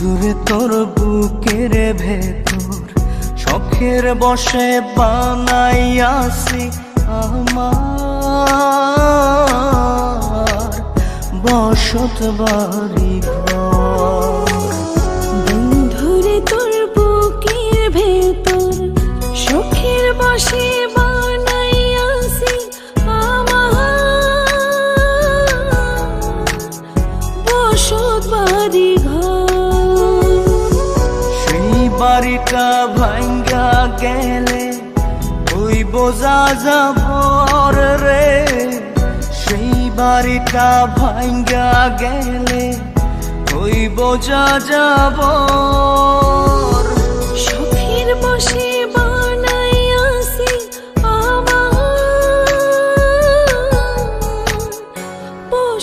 তোর বুকের ভেতর শখের বসে বানাইয়াছি আমার। বসত বাড়ি বন্ধুরে তোর বুকের ভেতর সুখের বসে বানাইয়াছি আমার। বসত বাড়ি ঘর। বাড়িটা ভাঙ্গা গেলে ওই বোঝা যাব রে। সেই বাড়িটা ভাঙ্গা গেলে ওই বোঝা যাব।